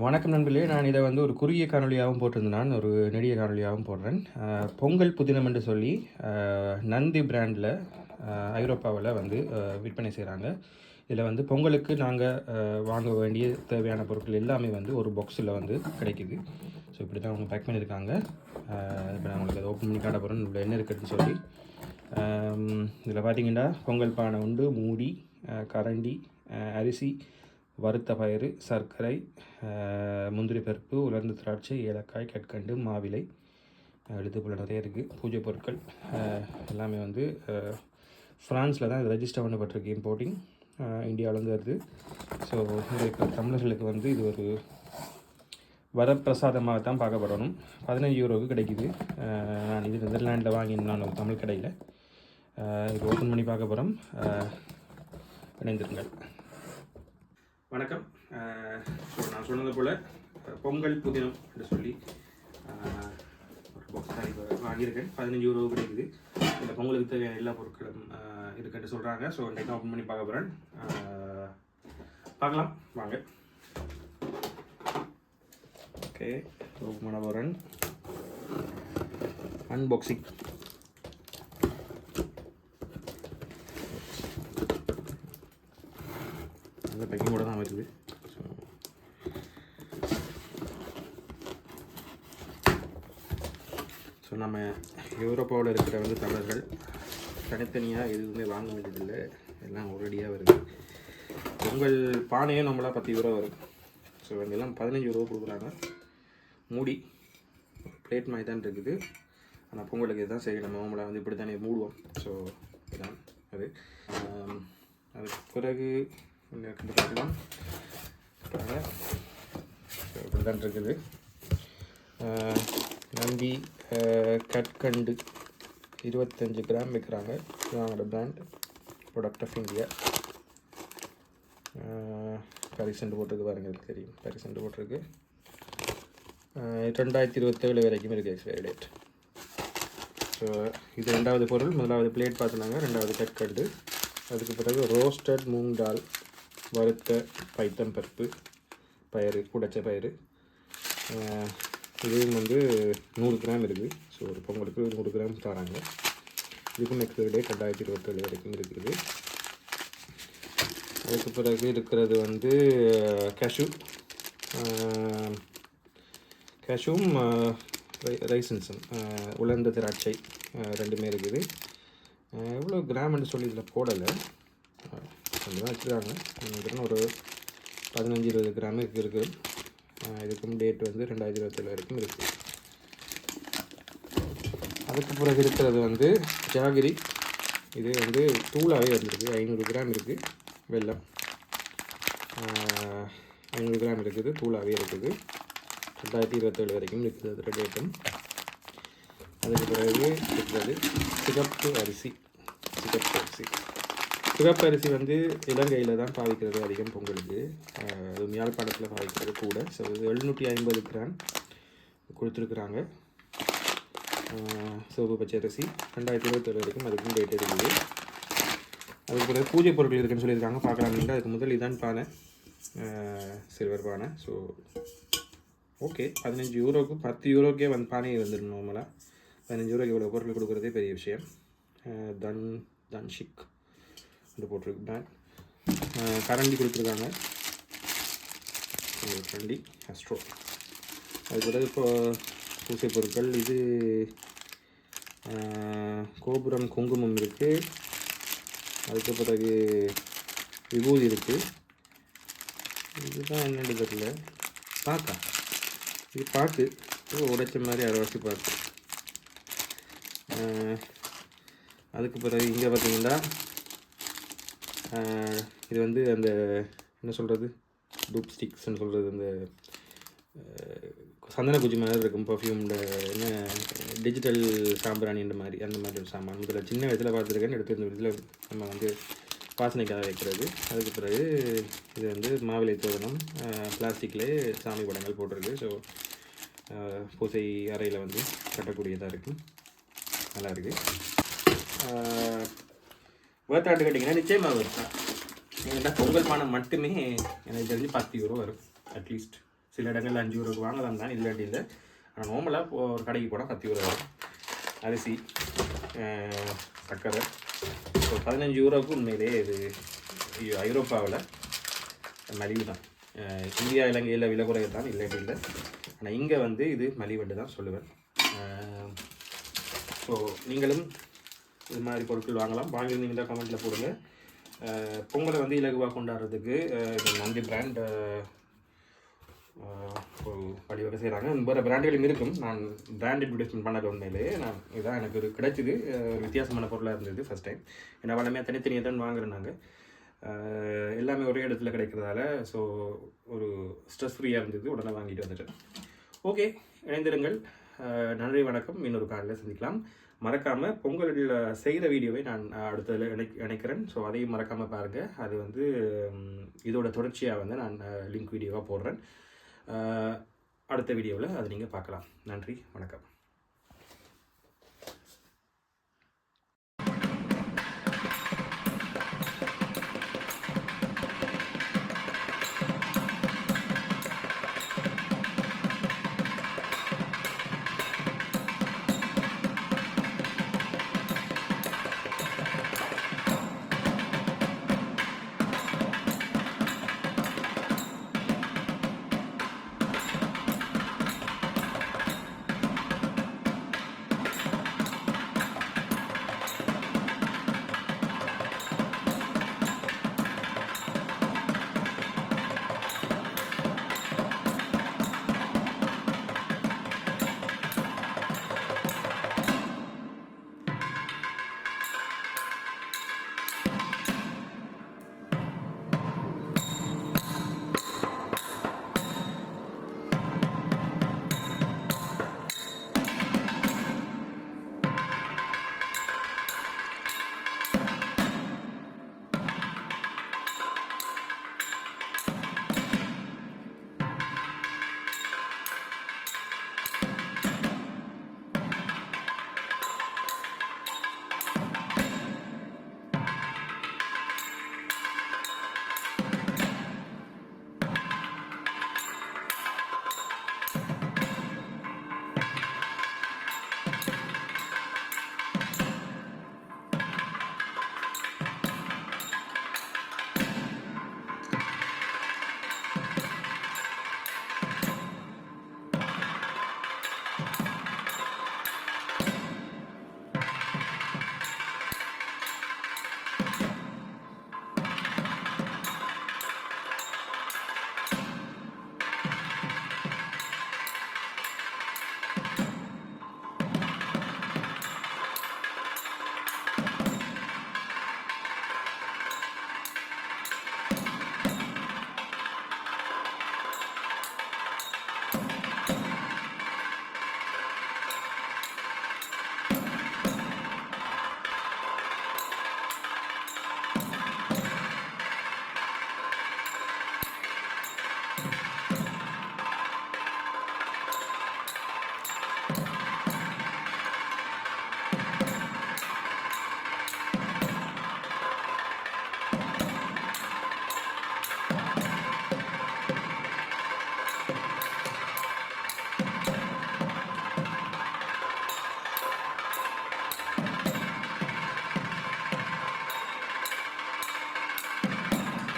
வணக்கம் நண்பர்களே. நான் இதை வந்து ஒரு குறுகிய காணொலியாகவும் போட்டிருந்தேன். நான் ஒரு நெடிய காணொலியாகவும் போடுறேன். பொங்கல் புதினம் என்று சொல்லி நந்தி பிராண்டில் ஐரோப்பாவில் வந்து விற்பனை செய்கிறாங்க இதில் வந்து பொங்கலுக்கு நாங்கள் வாங்க வேண்டிய தேவையான பொருட்கள் எல்லாமே வந்து ஒரு பாக்ஸில் வந்து கிடைக்குது. ஸோ இப்படி தான் அவங்க பேக் பண்ணியிருக்காங்க. இப்போ நான் உங்களுக்கு அதை ஓப்பன் பண்ணி காட்ட போகிறேன் இதில் என்ன இருக்குதுன்னு சொல்லி. இதில் பார்த்தீங்கன்னா பொங்கல் பானை உண்டு மூடி கரண்டி அரிசி வறுத்த பயிறு சர்க்கரை முந்திரி பருப்பு உலர்ந்த திராட்சை ஏலக்காய் கற்கண்டு மாவிலை அஹ், போல் நிறைய இருக்குது பூஜை பொருட்கள் எல்லாமே வந்து ஃப்ரான்ஸில் தான் இது ரெஜிஸ்டர் பண்ணப்பட்டிருக்கு இம்போர்ட்டிங் இந்தியாவிலேருந்து வருது. ஸோ இங்கே இருக்கிற தமிழர்களுக்கு வந்து இது ஒரு வரப்பிரசாதமாக தான் பார்க்கப்படணும். பதினஞ்சு யூரோவுக்கு கிடைக்குது. நான் இது நெதர்லாண்டில் வாங்கினேன் நான் ஒரு தமிழ் கடையில். இது ஓப்பன் பண்ணி பார்க்க போகிறோம் இணைந்திருங்கள். வணக்கம். ஸோ நான் சொன்னது போல் பொங்கல் புதினம் என்று சொல்லி ஒரு பாக்ஸ் தான் இப்போ வாங்கியிருக்கேன். பதினஞ்சு யூரோ கிடைக்குது. இந்த பொங்கலுக்கு தேவையான எல்லா பொருட்களும் இருக்குன்னு சொல்கிறாங்க ஸோ இன்றைக்கு ஓப்பன் பண்ணி பார்க்க போகிறேன் பார்க்கலாம். வாங்க. ஓகே ஓப்பன் பண்ண போகிறேன் அன்பாக்சிங் நல்ல பேக்கிங்கோடு தான் வருது ஸோ ஸோ நம்ம யூரோப்பாவில் இருக்கிற வந்து தமிழர்கள் தனித்தனியாக எதுவுமே வாங்க வேண்டியதில்லை. எல்லாம் ஒரேடியாக வருது. பொங்கல் பானையும் நம்மளாம் பத்து யூரோ வரும். ஸோ இதெல்லாம் பதினஞ்சு யூரோ கொடுக்குறாங்க. மூடி பிளேட் மாதிரி தான் இருக்குது. ஆனால் பொங்கலுக்கு இதுதான் செய்யணும். நம்மளை வந்து இப்படி தானே மூடுவோம். ஸோ இதுதான் அது. அதுக்கு பிறகு என்ன இருக்குன்னு இப்படி தான் இருக்குது. நம்பி கற்கண்டு இருபத்தஞ்சு கிராம் விற்கிறாங்க இவங்களோட brand product of India percent போட்டிருக்கு பாருங்கள் தெரியும். பரிசென்ட் போட்டிருக்கு. ரெண்டாயிரத்தி இருபத்தேழு வரைக்கும் இருக்குது எக்ஸ்பைரி டேட் ஸோ இது ரெண்டாவது பொருள். முதலாவது பிளேட் பார்த்துனாங்க ரெண்டாவது கற்கண்டு அதுக்கு பிறகு ரோஸ்டட் மூங் டால் வறுத்த பைத்தம் பருப்பு பயிறு குடைச்ச பயிறு. இதுவும் வந்து நூறு கிராம் இருக்குது. ஸோ ஒரு பொங்கலுக்கு நூறு கிராம் தராங்க. இதுக்கும் நெக்ஸ்ட் டே ரெண்டாயிரத்தி இருபத்தேழு வரைக்கும் இருக்குது. அதுக்கு பிறகு இருக்கிறது வந்து கேஷு கேஷும் ரைசன்ஸும் உலர்ந்த திராட்சை ரெண்டுமே இருக்குது. எவ்வளோ கிராம்னு சொல்லி இதில் போடலை. அப்படி தான் வச்சுருக்காங்க நினைக்கிறேன் ஒரு பதினஞ்சு இருபது கிராமுக்கு இருக்குது இதுக்கும் டேட் வந்து ரெண்டாயிரத்தி இருபத்தேழு வரைக்கும் இருக்குது அதுக்கு பிறகு இருக்கிறது வந்து ஜாகிரி. இது வந்து தூளாகவே வந்திருக்கு. ஐநூறு கிராம் இருக்குது வெல்லம். ஐநூறு கிராம் இருக்குது தூளாகவே இருக்குது. ரெண்டாயிரத்தி இருபத்தேழு வரைக்கும் இருக்குது அது டேட்டும் அதுக்கு பிறகு இருக்கிறது சிகப்பு அரிசி. சிகப்பு அரிசி. சிவப்பரிசி வந்து இலங்கையில் தான் பாவிக்கிறது அதிகம் பொங்கலுக்கு. அதுவும் யாழ்ப்பாணத்தில் பாவிக்கிறது கூட. ஸோ இது எழுநூற்றி ஐம்பது கிராம் கொடுத்துருக்குறாங்க. ஆஹ் சிவப்பு பச்சை அரிசி ரெண்டாயிரத்தி இருபத்தேழு வரைக்கும் அதுக்கும் டேட் இருக்குது அதுக்கு பிறகு பூஜை பொருட்கள் இருக்குன்னு சொல்லியிருக்காங்க. பார்க்கலாம்னு அதுக்கு முதல் இதான் பானை. சில்வர் பானை. ஸோ ஓகே பதினஞ்சு யூரோக்கு பத்து யூரோக்கே வந்து பானையை வந்துடணும் நார்மலாக பதினஞ்சு யூரோக்கு இவ்வளோ பொருள் கொடுக்குறதே பெரிய விஷயம். தன் தன்ஷிக். இது போட்டிருக்கு. பேக் கரண்டி கொடுத்துருக்காங்க. கரண்டி. அஸ்ட்ரோ அது பிறகு இப்போ பூசை பொருட்கள் இது கோபுரம் குங்குமம் இருக்குது அதுக்கு பிறகு விபூதி இருக்குது இதுதான் என்னென்னு தெரியல. பாக்கா. இது பாக்கு. இது உடைச்ச மாதிரி அரைவாசி பாக்கு. அதுக்கு பிறகு இங்கே பார்த்தீங்கன்னா இது வந்து அந்த என்ன சொல்கிறது டூப் ஸ்டிக்ஸ்னு சொல்கிறது அந்த சந்தன குஜி மாதிரி இருக்கும் பர்ஃப்யூம்ட என்ன டிஜிட்டல் சாம்பிராணின்ற மாதிரி அந்த மாதிரி ஒரு சாமான். முதல்ல சின்ன வயசில் பார்த்துருக்கேன்னு எடுத்து இந்த விதத்தில் நம்ம வந்து வாசனைக்காக வைக்கிறது. அதுக்கு பிறகு இது வந்து மாவிலை தோரணம் பிளாஸ்டிக்லேயே சாமி படங்கள் போட்டிருக்கு. ஸோ பூசை அறையில் வந்து கட்டக்கூடியதாக இருக்குது நல்லா இருக்குது வேர்த்தாட்டு கேட்டிங்கன்னா நிச்சயமாக வரும். ஏன்னா பொங்கல் பானம் மட்டுமே எனக்கு தெரிஞ்சு பத்து யூரோ வரும் அட்லீஸ்ட் சில இடங்களில் அஞ்சு யூரோக்கு வாங்கலாம் தான் இல்லாட்டி இல்லை ஆனால் நார்மலாக ஒரு கடைக்கு போனால் பத்து யூரோ வரும். அரிசி சர்க்கரை. ஸோ பதினஞ்சு யூரோவுக்கு உண்மையிலே இது ஐரோப்பாவில் மலிவு தான் இந்தியா இலங்கையில் விலை குறைவு தான் இல்லாட்டி இல்லை. ஆனால் இங்கே வந்து இது மலிவுண்டு தான் சொல்லுவேன் ஸோ நீங்களும் இது மாதிரி பொருட்கள் வாங்கலாம். வாங்கியிருந்தீங்கன்னா கமெண்ட்டில் போடுங்க. பொங்கலை வந்து இலகுவாக கொண்டாடுறதுக்கு நந்தி பிராண்ட் வழிவகை செய்கிறாங்க வேறு பிராண்டுகளும் இருக்கும். நான் பிராண்ட் அட்வர்டைஸ்மெண்ட் பண்ணல உண்மையிலே நான் இதான் எனக்கு ஒரு கிடைச்சிது. ஒரு வித்தியாசமான பொருளாக இருந்தது ஃபஸ்ட் டைம் ஏன்னா வளமையாக தனித்தனியாக தான் வாங்குறேன் நாங்கள் எல்லாமே ஒரே இடத்துல கிடைக்கிறதால ஸோ ஒரு ஸ்ட்ரெஸ் ஃப்ரீயாக இருந்தது. உடனே வாங்கிட்டு வந்துட்டேன். ஓகே இணைந்திருங்கள். நன்றி வணக்கம். இன்னொரு காலையில் சந்திக்கலாம். மறக்காமல் பொங்கலில் செய்கிற வீடியோவை நான் அடுத்ததில் இணை இணைக்கிறேன். ஸோ அதையும் மறக்காமல் பாருங்கள் அது வந்து இதோட தொடர்ச்சியாக வந்து நான் லிங்க் வீடியோவாக போடுறேன். அடுத்த வீடியோவில் அதை நீங்கள் பார்க்கலாம். நன்றி வணக்கம்.